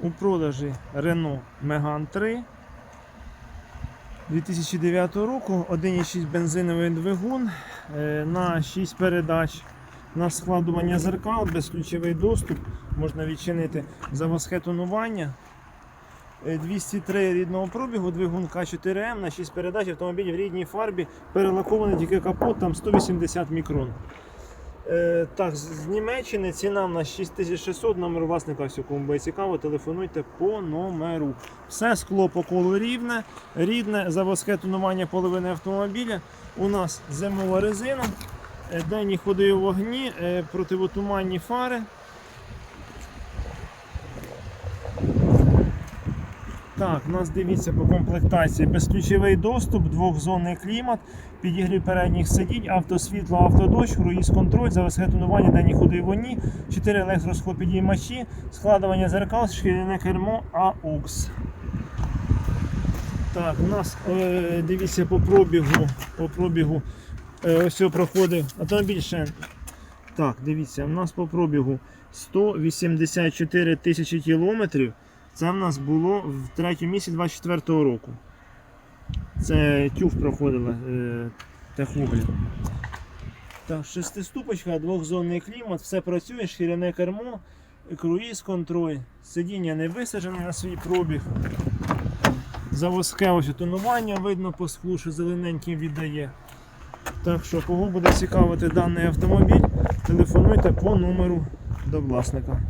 У продажі Renault Megane 3 2009 року 1,6 бензиновий двигун е, на 6 передач. На складування зеркал, безключовий доступ, можна відчинити заводське тонування. Е, 203 рідного пробігу, двигун К4М на 6 передач, автомобіль в рідній фарбі, перелакований тільки капот, там 180 мікрон. Е, так, з Німеччини ціна в нас 6600, номер власника, все, кому буде цікаво, телефонуйте по номеру. Все скло по колу рівне, рідне, заводське тонування половини автомобіля. У нас зимова резина, денні ходи у вогні, е, противотуманні фари. Так, у нас дивіться по комплектації безключовий доступ, двохзонний клімат, підігрів передніх сидінь, автосвітло, автодощ, круїз контроль, заводське тонування, денні ходи вогні, 4 електросхопідіймачі, складування зеркал, шкіряне кермо AUX. Так, у нас е, дивіться по пробігу, по пробігу е, ось проходив автомобіль ще. Так, дивіться, у нас по пробігу 184 тисячі кілометрів. Це в нас було в третьому місяці 24-го року. Це тюф проходила е. Так, шестиступочка, двохзонний клімат, все працює, шкіряне кермо, круїз контроль, сидіння не висаджене на свій пробіг. Заводське ось тонування видно по склу, що зелененьким віддає. Так що, кого буде цікавити даний автомобіль, телефонуйте по номеру до власника.